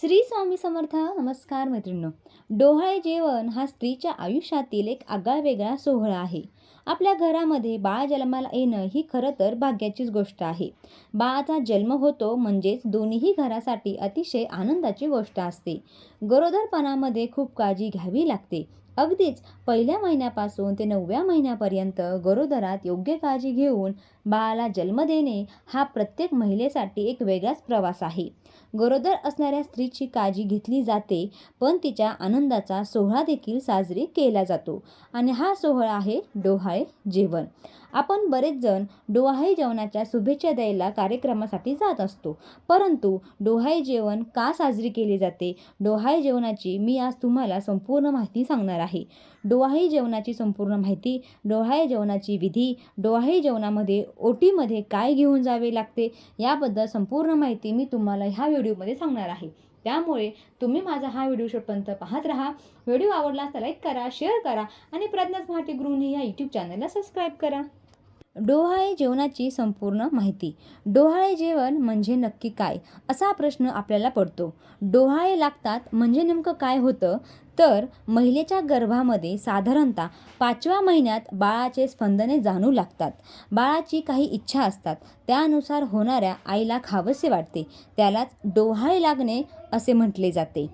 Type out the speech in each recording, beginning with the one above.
श्री स्वामी समर्थ नमस्कार मैत्रिणींनो. डोहाळे जेवण हा स्त्रीच्या आयुष्यातील एक आगळावेगळा सोहळा आहे. आपल्या घरामध्ये बाळ जन्माला येणं ही खरं तर भाग्याचीच गोष्ट आहे. बाळाचा जन्म होतो म्हणजेच दोन्हीही घरासाठी अतिशय आनंदाची गोष्ट असते. गरोदरपणामध्ये खूप काळजी घ्यावी लागते. अगदीच पहिल्या महिन्यापासून ते नवव्या महिन्यापर्यंत गरोदरात योग्य काळजी घेऊन बाळाला जन्म देणे हा प्रत्येक महिलेसाठी एक वेगळाच प्रवास आहे. गरोदर असणाऱ्या स्त्रीची काळजी घेतली जाते पण तिच्या आनंदाचा सोहळा देखील साजरी केला जातो. आणि हा सोहळा आहे डोहाळे जेवण. आपण बरेच जण डोहाळे जेवणाच्या शुभेच्छा द्यायला कार्यक्रमासाठी जात असतो. परंतु डोहाळे जेवण का साजरी केले जाते? डोहाळे जेवणाची मी आज तुम्हाला संपूर्ण माहिती सांगणार आहे. डोहाळे जेवणाची संपूर्ण माहिती डोहाळे जेवणाची विधी डोहाळे जेवणामध्ये ओटीमध्ये काय घेऊन जावे लागते याबद्दल संपूर्ण माहिती मी तुम्हाला ह्या व्हिडिओमध्ये सांगणार आहे. त्यामुळे तुम्ही माझा हा व्हिडिओ शेवटपर्यंत पाहत राहा. व्हिडिओ आवडला तर लाईक करा शेअर करा आणि प्रज्ञाच मराठी गृहिणी या यूट्यूब चॅनलला सबस्क्राईब करा. डोहाळे जेवणाची संपूर्ण माहिती. डोहाळे जेवण म्हणजे नक्की काय असा प्रश्न आपल्याला पडतो. डोहाळे लागतात म्हणजे नेमकं काय होतं? तर महिलेच्या गर्भामध्ये साधारणतः पाचव्या महिन्यात बाळाचे स्पंदने जाणू लागतात. बाळाची काही इच्छा असतात. त्यानुसार होणाऱ्या आईला खावंसे वाटते. त्यालाच डोहाळे लागणे असे म्हटले जाते.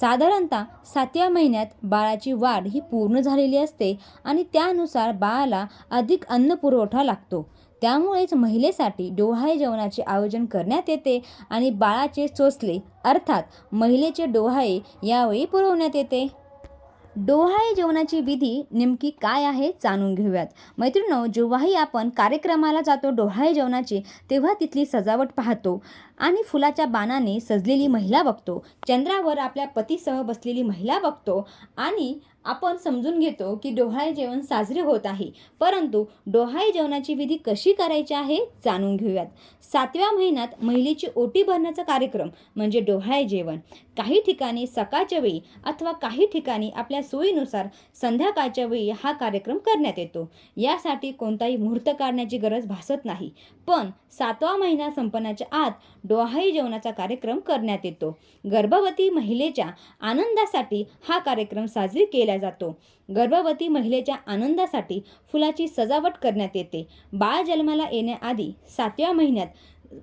साधारणतः सातव्या महिन्यात बाळाची वाढ ही पूर्ण झालेली असते आणि त्यानुसार बाळाला अधिक अन्न पुरवठा लागतो. त्यामुळेच महिलेसाठी डोहाळे जेवणाचे आयोजन करण्यात येते आणि बाळाचे चोचले अर्थात महिलेचे डोहाळे यावेळी पुरवण्यात येते. डोहाळे जेवणाची विधी नेमकी काय आहे जाणून घेऊयात. मैत्रिणो जेव्हाही आपण कार्यक्रमाला जातो डोहाळे जेवणाची तेव्हा तिथली सजावट पाहतो आणि फुलाच्या बाणाने सजलेली महिला बघतो. चंद्रावर आपल्या पतीसह बसलेली महिला बघतो आणि आपण समजून घेतो की डोहाळे जेवण साजरे होत आहे. परंतु डोहाळे जेवणाची विधी कशी करायची आहे जाणून घेऊयात. सातव्या महिन्यात महिलेची ओटी भरण्याचा कार्यक्रम म्हणजे डोहाळे जेवण. काही ठिकाणी सकाळच्या वेळी अथवा काही ठिकाणी आपल्या सोयीनुसार संध्याकाळच्या वेळी हा कार्यक्रम करण्यात येतो. यासाठी कोणताही मुहूर्त काढण्याची गरज भासत नाही. पण सातवा महिना संपण्याच्या आत डोहाई जेवणाचा कार्यक्रम करण्यात येतो. गर्भवती महिलेच्या आनंदासाठी हा कार्यक्रम साजरी केला जातो. गर्भवती महिलेच्या आनंदासाठी फुलाची सजावट करण्यात येते. बाळ जन्माला येण्याआधी सातव्या महिन्यात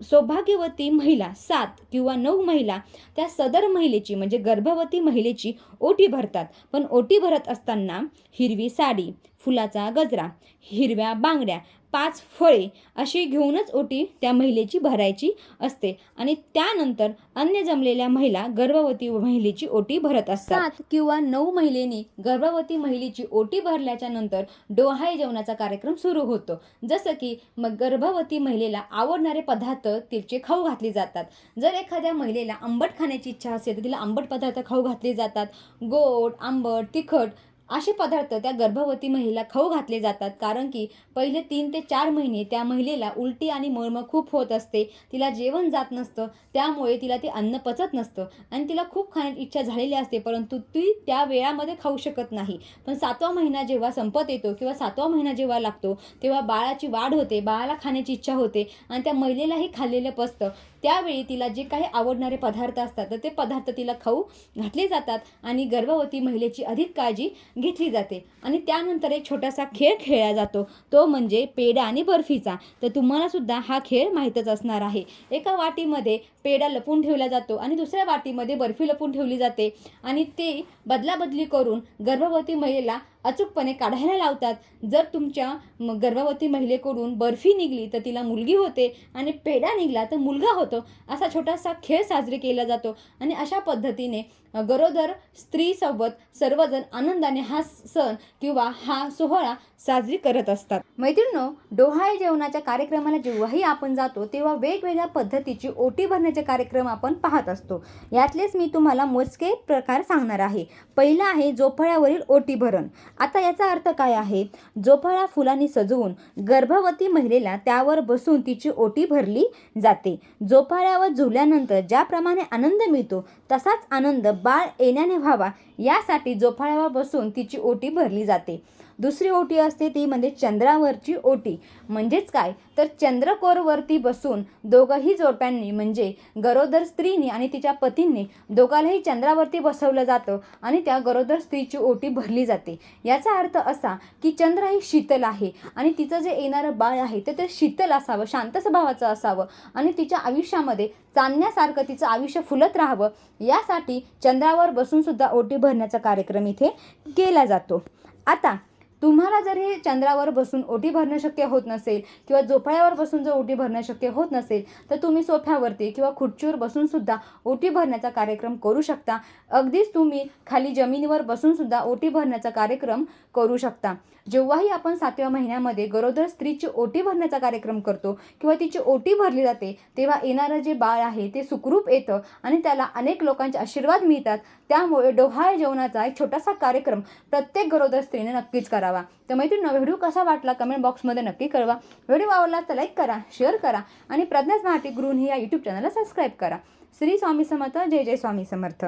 सौभाग्यवती महिला सात किंवा नऊ महिला त्या सदर महिलेची म्हणजे गर्भवती महिलेची ओटी भरतात. पण ओटी भरत असताना हिरवी साडी फुलाचा गजरा हिरव्या बांगड्या पाच फळे अशी घेऊनच ओटी त्या महिलेची भरायची असते. आणि त्यानंतर अन्य जमलेल्या महिला गर्भवती महिलेची ओटी भरत असतात. सात किंवा नऊ महिलेनी गर्भवती महिलेची ओटी भरल्याच्या नंतर डोहाळे जेवणाचा कार्यक्रम सुरू होतो. जसं की मग गर्भवती महिलेला आवडणारे पदार्थ तिचे खाऊ घातले जातात. जर एखाद्या महिलेला आंबट खाण्याची इच्छा असेल तर तिला आंबट पदार्थ खाऊ घातले जातात. गोड आंबट तिखट असे पदार्थ त्या गर्भवती महिला खाऊ घातले जातात. कारण की पहिले तीन ते चार महिने त्या महिलेला उलटी आणि मळमळ खूप होत असते. तिला जेवण जात नसतं. त्यामुळे तिला ते अन्न पचत नसतं. आणि तिला खूप खाण्याची इच्छा झालेली असते. परंतु ती त्या वेळामध्ये खाऊ शकत नाही. पण सातवा महिना जेव्हा संपत येतो किंवा सातवा महिना जेव्हा लागतो तेव्हा बाळाची वाढ होते. बाळाला खाण्याची इच्छा होते. आणि त्या महिलेलाही खाल्लेलं पचतं. त्यावेळी तिला जे काही आवडणारे पदार्थ असतात तर ते पदार्थ तिला खाऊ घातले जातात. आणि गर्भवती महिलेची अधिक काळजी घेतली जाते. आणि त्यानंतर एक छोटासा खेळ खेळला जातो. तो म्हणजे पेढा आणि बर्फीचा. तर तुम्हालासुद्धा हा खेळ माहीतच असणार आहे. एका वाटीमध्ये पेढा लपून ठेवला जातो आणि दुसऱ्या वाटीमध्ये बर्फी लपून ठेवली जाते. आणि ते बदलाबदली करून गर्भवती महिलेला अचूकपणे काढायला लावतात. जर तुमच्या म- गर्भवती महिलेकडून बर्फी निघली तर तिला मुलगी होते आणि पेढा निघला तर मुलगा होतो. असा छोटासा खेळ साजरी केला जातो. आणि अशा पद्धतीने गरोदर स्त्रीसोबत सर्वजण आनंदाने हा सण किंवा हा सोहळा साजरी करत असतात. मैत्रिणो डोहाळे जेवणाच्या कार्यक्रमाला जेव्हाही आपण जातो तेव्हा वेगवेगळ्या पद्धतीची ओटी भरण्याचे कार्यक्रम आपण पाहत असतो. यातलेच मी तुम्हाला मोजके प्रकार सांगणार आहे. पहिला आहे जोफळ्यावरील ओटी भरण. आता याचा अर्थ काय आहे? जोफळा फुलांनी सजवून गर्भवती महिलेला त्यावर बसून तिची ओटी भरली जाते. जोफाळ्यावर झुल्यानंतर ज्याप्रमाणे आनंद मिळतो तसाच आनंद बाळ येण्याने व्हावा. यासाठी जोफाळ्यावर बसून तिची ओटी भरली जाते. दुसरी ओटी असते ती म्हणजे चंद्रावरची ओटी. म्हणजेच काय? तर चंद्रकोरवरती बसून दोघंही जोडप्यांनी म्हणजे गरोदर स्त्रीनी आणि तिच्या पतींनी दोघांनाही चंद्रावरती बसवलं जातं आणि त्या गरोदर स्त्रीची ओटी भरली जाते. याचा अर्थ असा की चंद्र ही शीतल आहे आणि तिचं जे येणारं बाळ आहे ते ते शीतल असावं शांत स्वभावाचं असावं आणि तिच्या आयुष्यामध्ये चांदण्यासारखं तिचं आयुष्य फुलत राहावं यासाठी चंद्रावर बसूनसुद्धा ओटी भरण्याचा कार्यक्रम इथे केला जातो. आता तुम्हाला जर हे चंद्रावर बसून ओटी भरणं शक्य होत नसेल किंवा झोपाळ्यावर बसून जर ओटी भरणं शक्य होत नसेल तर तुम्ही सोफ्यावरती किंवा खुर्चीवर बसून सुद्धा ओटी भरण्याचा कार्यक्रम करू शकता. अगदीच तुम्ही खाली जमिनीवर बसून सुद्धा ओटी भरण्याचा कार्यक्रम करू शकता. जेव्हाही आपण सातव्या महिन्यामध्ये गरोदर स्त्रीची ओटी भरण्याचा कार्यक्रम करतो किंवा तिची ओटी भरली जाते तेव्हा येणारं जे बाळ आहे ते सुखरूप येतं आणि त्याला अनेक लोकांचे आशीर्वाद मिळतात. त्यामुळे डोहाळे जेवणाचा एक छोटासा कार्यक्रम प्रत्येक गरोदर स्त्रीने नक्कीच करावा. तर मैत्रिणी व्हिडिओ कसा वाटला कमेंट बॉक्समध्ये नक्की कळवा. व्हिडिओ आवडला तर लाईक करा शेअर करा आणि प्रज्ञाच मराठी गृहिणी या यूट्यूब चॅनलला सबस्क्राईब करा. श्री स्वामी समर्थ जय जय स्वामी समर्थ.